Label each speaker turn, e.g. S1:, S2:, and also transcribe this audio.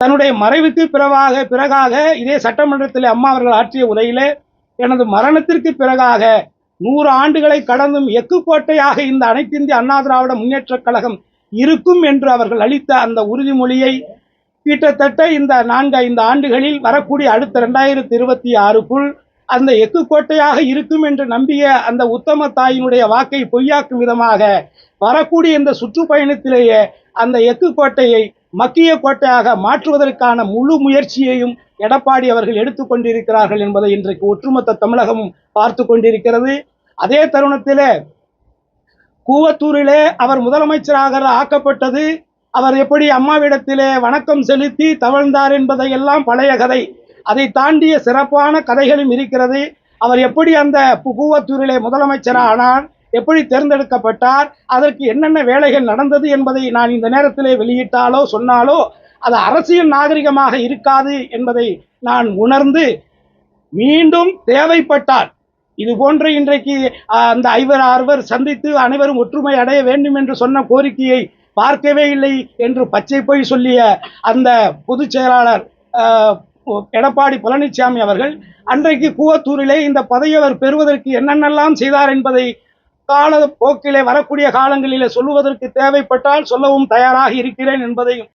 S1: தன்னுடைய மறைவுக்கு பிறவாக பிறகாக இதே சட்டமன்றத்தில் அம்மா அவர்கள் ஆற்றிய உரையிலே எனது மரணத்திற்கு பிறகாக நூறு ஆண்டுகளை கடந்தும் எக்கு கோட்டையாக இந்த அனைத்திந்திய அண்ணா திராவிட முன்னேற்றக் கழகம் இருக்கும் என்று அவர்கள் அளித்த அந்த உறுதிமொழியை கிட்டத்தட்ட இந்த நான்கு ஐந்து ஆண்டுகளில் வரக்கூடிய அடுத்த ரெண்டாயிரத்தி இருபத்தி ஆறுக்குள் அந்த எக்கு கோட்டையாக இருக்கும் என்று நம்பிய அந்த உத்தம தாயினுடைய வாக்கை பொய்யாக்கும் விதமாக வரக்கூடிய இந்த சுற்றுப்பயணத்திலேயே அந்த எக்கு மத்திய மக்கிய கோட்டையாக மாற்றுவதற்கான முழு முயற்சியையும் எடப்பாடி அவர்கள் எடுத்துக்கொண்டிருக்கிறார்கள் என்பதை இன்றைக்கு ஒட்டுமொத்த தமிழகமும் பார்த்து கொண்டிருக்கிறது. அதே தருணத்திலே கூவத்தூரிலே அவர் முதலமைச்சராக ஆக்கப்பட்டது. அவர் எப்படி அம்மாவிடத்திலே வணக்கம் செலுத்தி தவழ்ந்தார் என்பதையெல்லாம் பழைய கதை. அதை தாண்டிய சிறப்பான கதைகளும் இருக்கிறது. அவர் எப்படி அந்த கூவத்தூரிலே முதலமைச்சரானார்? எப்படி தேர்ந்தெடுக்கப்பட்டார் அதற்கு என்னென்ன வேலைகள் நடந்தது என்பதை நான் இந்த நேரத்திலே வெளியிட்டாலோ சொன்னாலோ அது அரசியல் நாகரிகமாக இருக்காது என்பதை நான் உணர்ந்து மீண்டும் தேவைப்பட்டால் இது போன்று இன்றைக்கு அந்த ஐவர் ஆறுவர் சந்தித்து அனைவரும் ஒற்றுமை அடைய வேண்டும் என்று சொன்ன கோரிக்கையை பார்க்கவே இல்லை என்று பச்சை பொய் சொல்லிய அந்த பொதுச் செயலாளர் எடப்பாடி பழனிசாமி அவர்கள் அன்றைக்கு கூவத்தூரிலே இந்த பதவி அவர் பெறுவதற்கு என்னென்னலாம் செய்தார் என்பதை கால போக்கிலே வரக்கூடிய காலங்களிலே சொல்லுவதற்கு தேவைப்பட்டால் சொல்லவும் தயாராக இருக்கிறேன் என்பதையும்